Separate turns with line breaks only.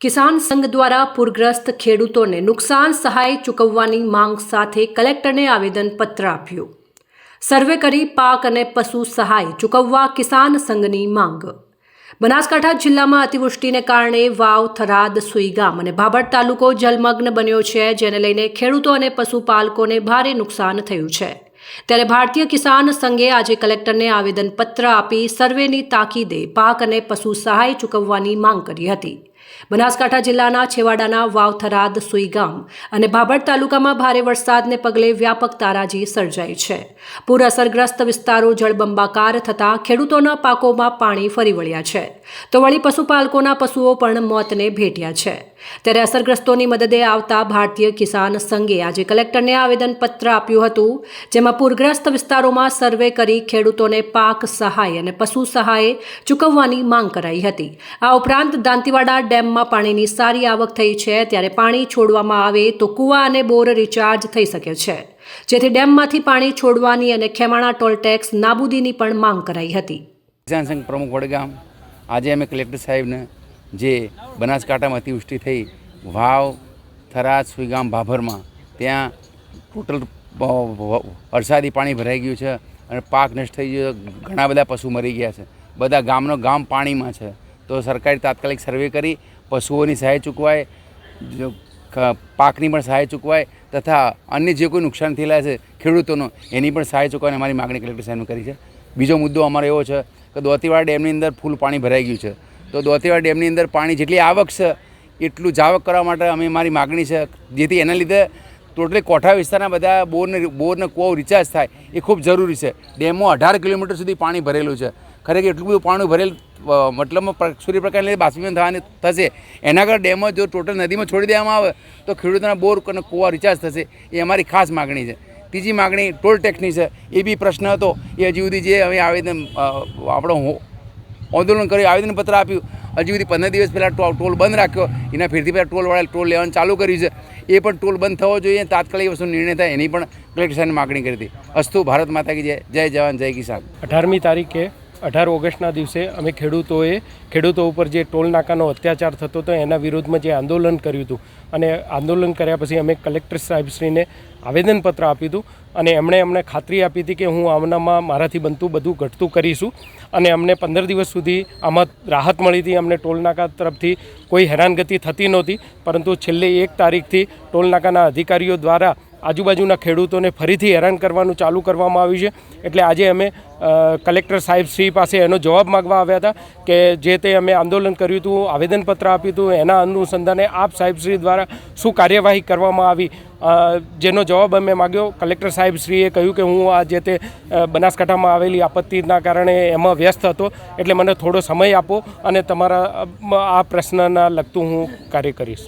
કિસાન સંઘ દ્વારા પૂરગ્રસ્ત ખેડૂતોને નુકસાન સહાય ચૂકવવાની માંગ સાથે કલેક્ટરને આવેદનપત્ર આપ્યું. સર્વે કરી પાક અને પશુ સહાય ચૂકવવા કિસાન સંઘની માંગ. બનાસકાંઠા જિલ્લામાં અતિવૃષ્ટિને કારણે વાવ, થરાદ, સુઈગામ અને ભાભર તાલુકો જલમગ્ન બન્યો છે, જેને લઈને ખેડૂતો અને પશુપાલકોને ભારે નુકસાન થયું છે. ત્યારે ભારતીય કિસાન સંઘે આજે કલેક્ટરને આવેદનપત્ર આપી સર્વેની તાકીદે પાક અને પશુ સહાય ચૂકવવાની માંગ કરી હતી. બનાસકાંઠા જિલ્લાના છેવાડાના વાવ થરાદ સુઈગામ અને ભાભર તાલુકામાં ભારે વરસાદને પગલે વ્યાપક તારાજી સર્જાઈ છે. પૂર અસરગ્રસ્ત વિસ્તારો જળબંબાકાર થતાં ખેડૂતોના પાકોમાં પાણી ફરી વળ્યા છે. તો વળી પશુપાલકોના પશુઓ પણ મોતને ભેટ્યા છે. ત્યારે અસરગ્રસ્તોની મદદે આવતા ભારતીય કિસાન સંઘે આજે કલેક્ટરને આવેદનપત્ર આપ્યું હતું, જેમાં પૂરગ્રસ્ત વિસ્તારોમાં સર્વે કરી ખેડૂતોને પાક સહાય અને પશુ સહાય ચૂકવવાની માંગ કરાઈ હતી. આ ઉપરાંત દાંતીવાડા ડેમમાં પાણીની સારી આવક થઈ છે. ત્યારે પાણી છોડવામાં આવે તો કૂવા અને બોર રિચાર્જ થઈ શકે છે. જેથી ડેમમાંથી પાણી છોડવાની અને ખેમાણા ટોલ ટેક્સ નાબૂદીની પણ માંગ કરાઈ હતી.
કિસાન સંઘ પ્રમુખ વડગામ, આજે અમે કલેક્ટર સાહેબને જે બનાસકાંઠામાં અતિવૃષ્ટિ થઈ, વાવ, થરાદ, સુઈગામ, ભાભરમાં ત્યાં ટોટલ વરસાદી પાણી ભરાઈ ગયું છે અને પાક નષ્ટ થઈ ગયો ઘણા બધા પશુ મરી ગયા છે. બધા ગામનો ગામ પાણીમાં છે. તો સરકારે તાત્કાલિક સર્વે કરી, પશુઓની સહાય ચૂકવાય પાકની પણ સહાય ચૂકવાય, તથા અન્ય જે કોઈ નુકસાન થયેલા છે ખેડૂતોનો, એની પણ સહાય ચૂકવાની અમારી માગણી કલેક્ટર સાહેબને કરી છે. બીજો મુદ્દો અમારો એવો છે કે દોતીવાડા ડેમની અંદર ફૂલ પાણી ભરાઈ ગયું છે. તો દોતીવાડા ડેમની અંદર પાણી જેટલી આવક છે, એટલું જાવક કરવા માટે અમે મારી માગણી છે. જેથી એના લીધે ટોટલી કોઠા વિસ્તારના બધા બોરને બોરને કૂવો રિચાર્જ થાય, એ ખૂબ જરૂરી છે. ડેમમાં અઢાર કિલોમીટર સુધી પાણી ભરેલું છે. ખરેખર એટલું બધું પાણી ભરેલ મતલબમાં પ્ર- સૂર્યપ્રકાશને બાષ્પીભવન થવાની થશે. એના કરતાં ડેમમાં જો ટોટલ નદીમાં છોડી દેવામાં આવે, તો ખેડૂતોના બોર અને કૂવા રિચાર્જ થશે. એ અમારી ખાસ માગણી છે. ત્રીજી માગણી ટોલ ટેક્સની છે. એ બી પ્રશ્ન હતો. એ હજી સુધી જે હવે આવેદન આપણો આંદોલન કર્યું, આવેદનપત્ર આપ્યું. હજી સુધી પંદર દિવસ પહેલાં ટોલ બંધ રાખ્યો. એના ફેરથી પહેલાં ટોલવાળા ટોલ લેવાનું ચાલુ કર્યું છે. એ પણ ટોલ બંધ થવો જોઈએ. તાત્કાલિક વસ્તુ નિર્ણય થાય. એની પણ કલેક્ટર સાહેબને માગણી કરી હતી. અસ્તુ ભારત માતા કી જય. જય જવાન. જય કિસાન.
અઢારમી તારીખે અઢાર ઓગસ્ટના દિવસે અમે ખેડૂતોએ, ખેડૂતો ઉપર જે ટોલ નાકાનો અત્યાચાર થતો હતો, એના વિરોધમાં જે આંદોલન કર્યું હતું, અને આંદોલન કર્યા પછી અમે કલેક્ટર સાહેબશ્રીને આવેદનપત્ર આપ્યું હતું, અને એમણે અમને ખાતરી આપી હતી કે હું આમનામાં મારાથી બનતું બધું ઘટતું કરીશું, અને અમને પંદર દિવસ સુધી આમાં રાહત મળી હતી, અમને ટોલનાકા તરફથી કોઈ હેરાનગતિ થતી નહોતી, પરંતુ છેલ્લે એક તારીખથી ટોલ નાકાના અધિકારીઓ દ્વારા આજુબાજુના ખેડૂતોને ફરીથી હેરાન કરવાનું ચાલુ કરવામાં આવ્યું છે. એટલે આજે અમે કલેક્ટર સાહેબ શ્રી પાસે એનો જવાબ માગવા આવ્યા હતા કે જે તે અમે આંદોલન કર્યું હતું, આવેદનપત્ર આપ્યું હતું, એના અનુસંધાને આપ સાહેબશ્રી દ્વારા શું કાર્યવાહી કરવામાં આવી? જેનો જવાબ અમે માગ્યો. કલેક્ટર સાહેબશ્રીએ કહ્યું કે હું આ જે તે બનાસકાંઠામાં આવેલી આપત્તિના કારણે એમાં વ્યસ્ત હતો, એટલે મને થોડો સમય આપો અને તમારા આ પ્રશ્નના લગતું હું કાર્ય કરીશ.